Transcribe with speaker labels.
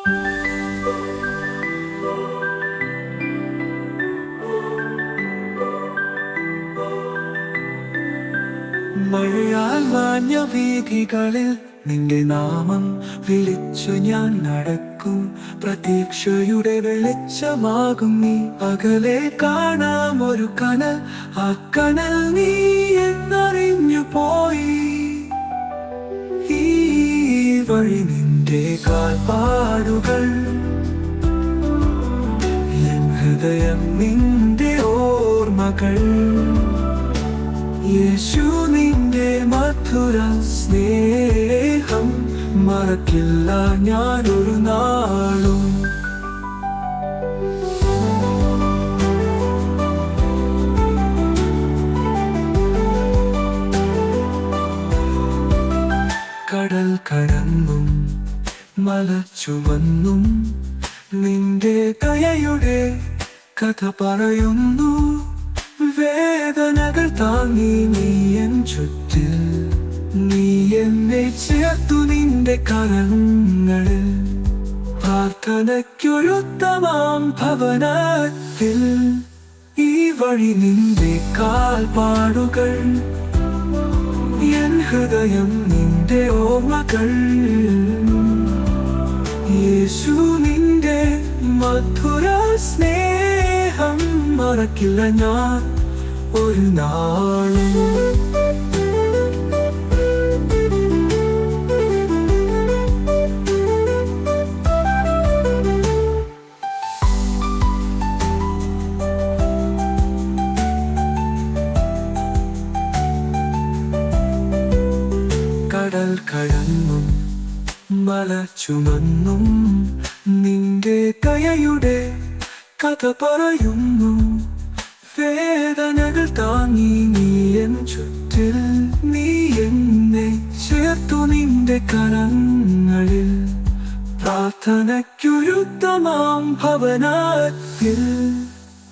Speaker 1: മഴയാൽ വീഥികളിൽ നിന്റെ നാമം വിളിച്ചു ഞാൻ നടക്കും. പ്രതീക്ഷയുടെ വെളിച്ചമാകും നീ. അകലെ കാണാം ഒരു കനൽ. ആ കനൽ നീ എന്നറിഞ്ഞു പോയി. ഈ വഴി നിന്റെ കാൽപ്പാടുകൾ. എൻ ഹൃദയം നിന്റെ ഓർമ്മകൾ. യേശു നിന്റെ മധുര സ്നേഹം. മറക്കില്ല ഞാനൊരു നാളും. കടൽ കടന്നും മല നിന്റെ കയയുടെ കഥ പറയുന്നു. വേദനകൾ താങ്ങി നീ എൻ ചുറ്റിൽ. നീ എന്നെ ചേർത്തു നിന്റെ കരങ്ങളിൽ പ്രാർത്ഥനയ്ക്കൊരുത്തമാം ഭവനത്തിൽ. ഈ വഴി നിന്റെ കാൽപാടുകൾ എൻ ഹൃദയം നിന്റെ ഓർമ്മകൾ. യേശു നിന്റെ മധുര സ്നേഹം മറക്കില്ല ഞാൻ ഒരു നാളും. കടൽ കടന്നും മല ചുമന്നും നിന്റെ കയയുടെ കഥ പറയുന്നു. വേദനകൾ താങ്ങി നീ എൻ ചുറ്റിൽ നീ എന്നെ ചേർത്തു നിന്റെ കരങ്ങളിൽ. പ്രാർത്ഥനയ്ക്കൊരുത്തമാം ഭവനത്തിൽ